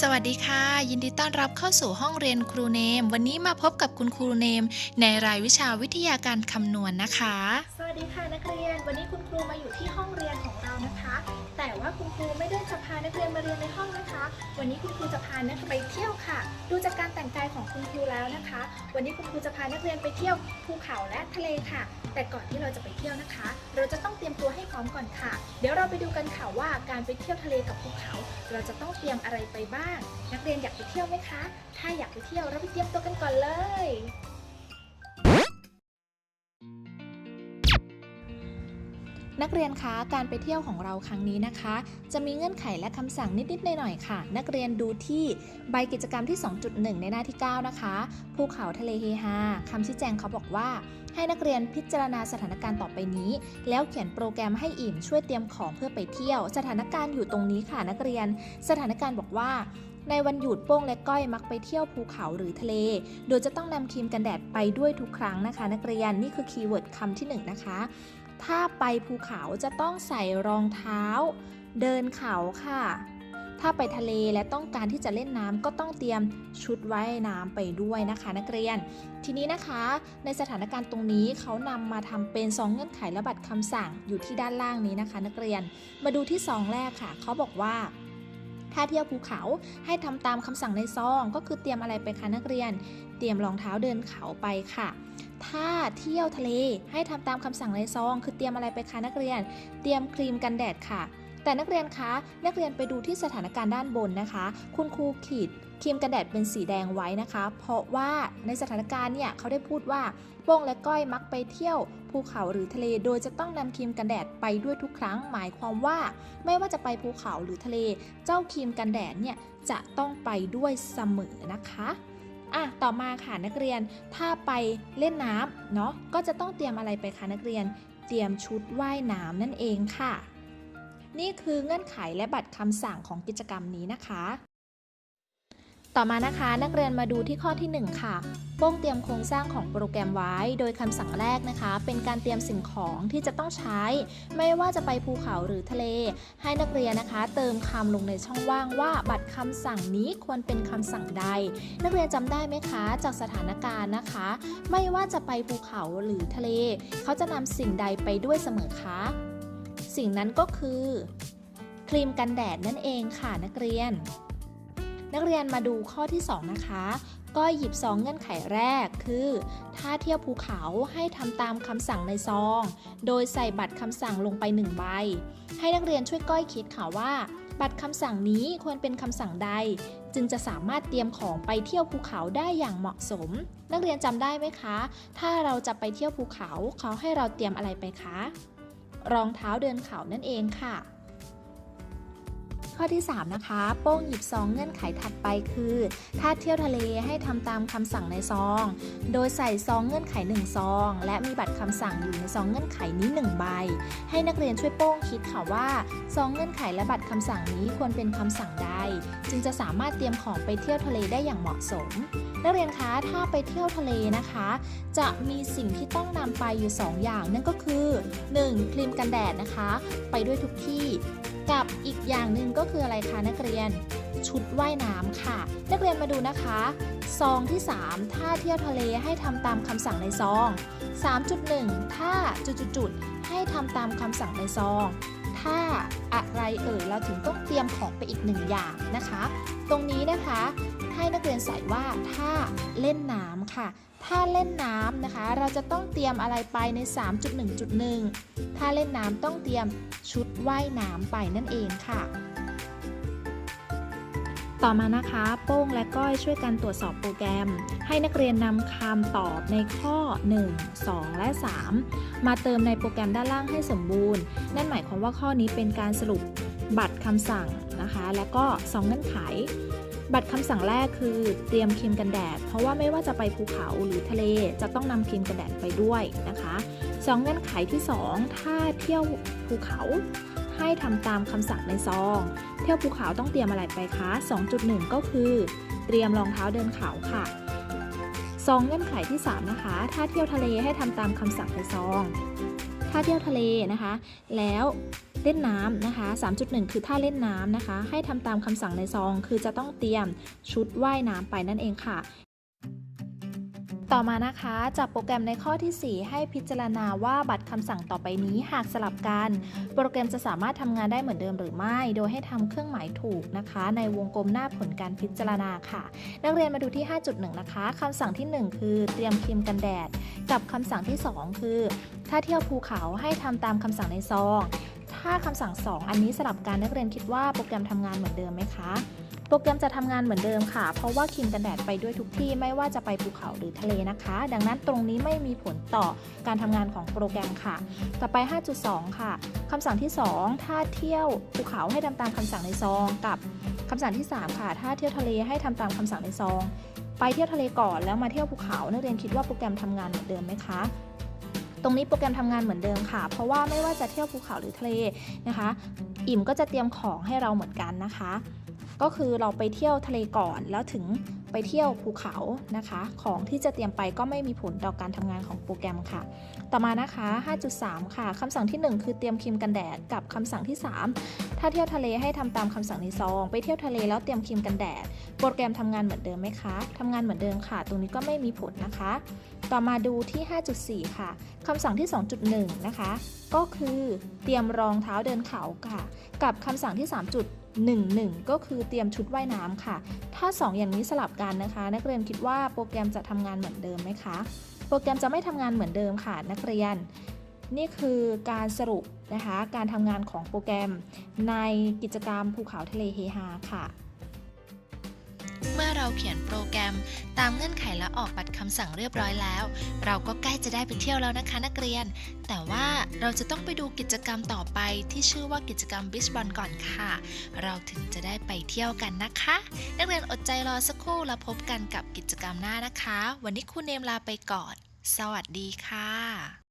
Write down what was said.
สวัสดีค่ะ ยินดีต้อนรับเข้าสู่ห้องเรียนครูเนม วันนี้มาพบกับคุณครูเนม ในรายวิชาวิทยาการคำนวณนะคะ สวัสดีค่ะนักเรียน วันนี้คุณครูมาอยู่ที่ห้องเรียนของเรานะคะ แต่ว่าคุณครูไม่ได้จะ วันนี้คุณครูจะพานักเรียนไปเที่ยวค่ะ ดูจากการแต่งกายของคุณครูแล้วนะคะ วันนี้คุณครูจะพานักเรียนไปเที่ยวภูเขาและทะเลค่ะ แต่ก่อนที่เราจะไปเที่ยวนะคะ เราจะต้องเตรียมตัวให้พร้อมก่อนค่ะ เดี๋ยวเราไปดูกันค่ะว่าการไปเที่ยวทะเลกับภูเขา เราจะต้องเตรียมอะไรไปบ้าง นักเรียนอยากไปเที่ยวไหมคะ ถ้าอยากไปเที่ยวเราไปเตรียมตัวกันก่อนเลย นักเรียนคะการไปเที่ยวของเราครั้งนี้นะคะ จะมีเงื่อนไขและคำสั่งนิดๆหน่อยๆค่ะ นักเรียนดูที่ใบกิจกรรมที่ 2.1 ในหน้าที่ 9 นะคะภูเขาทะเลเฮฮาคำชี้แจงเขาบอกว่า ให้นักเรียนพิจารณาสถานการณ์ต่อไปนี้ แล้วเขียนโปรแกรมให้อิ่มช่วยเตรียมของเพื่อไปเที่ยว สถานการณ์อยู่ตรงนี้ค่ะนักเรียน สถานการณ์บอกว่าในวันหยุดโป้งและก้อยมักไปเที่ยวภูเขาหรือทะเล โดยจะต้องนำครีมกันแดดไปด้วยทุกครั้งนะคะ นักเรียนนี่คือคีย์เวิร์ดคำที่หนึ่งนะคะ ถ้าไปภูเขาจะต้องใส่รองเท้า เดินเขาค่ะ ถ้าไปทะเลและต้องการที่จะเล่นน้ำก็ต้องเตรียมชุดว่ายน้ำไปด้วยนะคะ นักเรียน ทีนี้นะคะ ในสถานการณ์ตรงนี้เขานำมาทำเป็นซองเงื่อนไขและบัตรคำสั่งอยู่ที่ด้านล่างนี้นะคะ นักเรียนมาดูที่ซองแรกค่ะ เขาบอกว่าถ้าเที่ยวภูเขาให้ทำตามคำสั่งในซอง ก็คือเตรียมอะไรไปคะนักเรียน เตรียมรองเท้าเดินเขาไปค่ะ ถ้าเที่ยวทะเลให้ทำตามคำสั่งในซอง คือเตรียมอะไรไปคะนักเรียน เตรียมครีมกันแดดค่ะ แต่นักเรียนคะ นักเรียนไปดูที่สถานการณ์ด้านบนนะคะ คุณครูขีดครีมกันแดดเป็นสีแดงไว้นะคะ เพราะว่าในสถานการณ์เนี่ยเขาได้พูดว่าโป้งและก้อยมักไปเที่ยวภูเขาหรือทะเล โดยจะต้องนำครีมกันแดดไปด้วยทุกครั้ง หมายความว่า ไม่ว่าจะไปภูเขาหรือทะเล เจ้าครีมกันแดดเนี่ยจะต้องไปด้วยเสมอนะคะ อะต่อมาค่ะนักเรียนถ้าไปเล่นน้ำเนาะก็จะต้องเตรียมอะไรไปคะนักเรียน เตรียมชุดว่ายน้ำนั่นเองค่ะ นี่คือเงื่อนไขและบัตรคำสั่งของกิจกรรมนี้นะคะ ต่อมานะคะนักเรียนมาดูที่ข้อที่ 1 ค่ะโป้งเตรียมโครงสร้างของโปรแกรมไว้ โดยคำสั่งแรกนะคะ เป็นการเตรียมสิ่งของที่จะต้องใช้ ไม่ว่าจะไปภูเขาหรือทะเล ให้นักเรียนนะคะ เติมคำลงในช่องว่างว่า บัตรคำสั่งนี้ควรเป็นคำสั่งใด นักเรียนจำได้ไหมคะ จากสถานการณ์นะคะ ไม่ว่าจะไปภูเขาหรือทะเล เขาจะนำสิ่งใดไปด้วยเสมอคะสิ่งนั้นก็คือ ครีมกันแดดนั่นเองค่ะนักเรียน นักเรียนมาดูข้อที่ 2 นะคะ ก็หยิบซองเงื่อนไขแรกคือ ถ้าเที่ยวภูเขาให้ทำตามคำสั่งในซอง โดยใส่บัตรคำสั่งลงไป1ใบ ให้นักเรียนช่วยก้อยคิดค่ะว่า บัตรคำสั่งนี้ควรเป็นคำสั่งใด จึงจะสามารถเตรียมของไปเที่ยวภูเขาได้อย่างเหมาะสม นักเรียนจำได้ไหมคะ ถ้าเราจะไปเที่ยวภูเขาเขาให้เราเตรียมอะไรไปคะ รองเท้าเดินเขานั่นเองค่ะ ข้อที่ 3 นะคะ โป้งหยิบซองเงื่อนไขถัดไปคือ ถ้าเที่ยวทะเลให้ทำตามคำสั่งในซอง โดยใส่ซองเงื่อนไข1ซอง และมีบัตรคำสั่งอยู่ในซองเงื่อนไขนี้ 1 ใบ ให้นักเรียนช่วยโป้งคิดค่ะว่าซองเงื่อนไขและบัตรคำสั่งนี้ควรเป็นคำสั่งใด จึงจะสามารถเตรียมของไปเที่ยวทะเลได้อย่างเหมาะสม นักเรียนคะถ้าไปเที่ยวทะเลนะคะ จะมีสิ่งที่ต้องนำไปอยู่ 2 อย่างนั่นก็คือ 1. ครีมกันแดดนะคะ ไปด้วยทุกที่ กับอีกอย่างหนึ่งก็คืออะไรคะนักเรียน ชุดว่ายน้ำค่ะ นักเรียนมาดูนะคะ ซองที่ 3 ถ้าเที่ยวทะเลให้ทำตามคำสั่งในซอง 3.1 ถ้าจุดๆให้ทำตามคำสั่งในซอง ถ้าอะไรเอ่ยเราถึงต้องเตรียมของไปอีกหนึ่งอย่างนะคะ ตรงนี้นะคะให้นักเรียนใส่ว่าถ้าเล่นน้ำค่ะ ถ้าเล่นน้ำนะคะ เราจะต้องเตรียมอะไรไปใน 3.1.1 ถ้าเล่นน้ำต้องเตรียมชุดว่ายน้ำไปนั่นเองค่ะ ต่อมานะคะ โป้งและก้อยช่วยกันตรวจสอบโปรแกรม ให้นักเรียนนำคำตอบในข้อ 1 2 และ 3 มาเติมในโปรแกรมด้านล่างให้สมบูรณ์ นั่นหมายความว่าข้อนี้เป็นการสรุปบัตรคำสั่งนะคะ แล้วก็สองเงื่อนไข บัตรคำสั่งแรกคือเตรียมครีมกันแดด เพราะว่าไม่ว่าจะไปภูเขาหรือทะเลจะต้องนำครีมกันแดดไปด้วยนะคะสองเงื่อนไขที่ 2 ถ้าเที่ยวภูเขาให้ทำตามคำสั่งในซอง เที่ยวภูเขาต้องเตรียมอะไรไปคะ 2.1 ก็คือ เตรียมรองเท้าเดินเขาค่ะซองเงื่อนไขที่ 3 นะคะ ถ้าเที่ยวทะเลให้ทำตามคำสั่งในซอง ท่าเที่ยวทะเลนะคะ แล้วเล่นน้ำนะคะ 3.1 คือท่าเล่นน้ำนะคะ ให้ทำตามคำสั่งในซอง คือจะต้องเตรียมชุดว่ายน้ำไปนั่นเองค่ะ ต่อมานะคะจากโปรแกรมในข้อทีสี่ 4 ให้พิจารณาว่าบัตรคำสั่งต่อไปนี้หากสลับกัน โปรแกรมจะสามารถทำงานได้เหมือนเดิมหรือไม่ โดยให้ทำเครื่องหมายถูกนะคะ ในวงกลมหน้าผลการพิจารณาค่ะ นักเรียนมาดูที่ 5.1 นะคะคำสั่งที่ 1 คือเตรียมครีมกันแดด กับคำสั่งที่ 2 คือ ถ้าเที่ยวภูเขาให้ทำตามคำสั่งในซอง ถ้าคำสั่ง 2 อันนี้สลับกันนักเรียนคิดว่าโปรแกรมทำงานเหมือนเดิมไหมคะ รแกรมจะทำงานเหมือนเดิมค่ะ เพราะว่าครีมกันแดดไปด้วยทุกที่ไม่ว่าจะไปภูเขาหรือทะเลนะคะ ดังนั้นตรงนี้ไม่มีผลต่อการทำงานของโปรแกรมค่ะ ต่อไป 5.2 ค่ะคำสั่งที่ 2 ถ้าเที่ยวภูเขาให้ทำตามคำสั่งในซองกับคำสั่งที่ 3 ค่ะ ถ้าเที่ยวทะเลให้ทำตามคำสั่งในซอง ไปเที่ยวทะเลก่อนแล้วมาเที่ยวภูเขานักเรียนคิดว่าโปรแกรมทำงานเหมือนเดิมไหมคะตรงนี้โปรแกรมทำงานเหมือนเดิมค่ะ เพราะว่าไม่ว่าจะเที่ยวภูเขาหรือทะเลนะคะ อิ่มก็จะเตรียมของให้เราเหมือนกันนะคะ ก็คือเราไปเที่ยวทะเลก่อนแล้วถึงไปเที่ยวภูเขานะคะ ของที่จะเตรียมไปก็ไม่มีผลต่อการทำงานของโปรแกรมค่ะ ต่อมานะคะ 5.3 ค่ะคำสั่งที่ 1 คือเตรียมครีมกันแดดกับคำสั่งที่ 3 ถ้าเที่ยวทะเลให้ทำตามคำสั่งในซองไปเที่ยวทะเลแล้วเตรียมครีมกันแดด โปรแกรมทำงานเหมือนเดิมไหมคะทำงานเหมือนเดิมค่ะ ตรงนี้ก็ไม่มีผลนะคะ ต่อมาดูที่ 5.4 ค่ะคำสั่งที่ 2.1 นะคะ ก็คือเตรียมรองเท้าเดินเขาค่ะ กับคำสั่งที่ 1 1 ก็คือเตรียมชุดว่ายน้ำค่ะ ถ้า 2 อย่างนี้สลับกันนะคะ นักเรียนคิดว่าโปรแกรมจะทำงานเหมือนเดิมไหมคะ โปรแกรมจะไม่ทำงานเหมือนเดิมค่ะ นักเรียน นี่คือการสรุปนะคะ การทำงานของโปรแกรมในกิจกรรมภูเขาทะเลเฮฮาค่ะ เมื่อเราเขียนโปรแกรม ตามเงื่อนไขและออกบัตรคำสั่งเรียบร้อยแล้ว เราก็ใกล้จะได้ไปเที่ยวแล้วนะคะนักเรียน แต่ว่าเราจะต้องไปดูกิจกรรมต่อไปที่ชื่อว่ากิจกรรมบิชบอลก่อนค่ะ เราถึงจะได้ไปเที่ยวกันนะคะ นักเรียนอดใจรอสักครู่แล้วพบกันกับกิจกรรมหน้านะคะ วันนี้ครูเนมลาไปก่อน สวัสดีค่ะ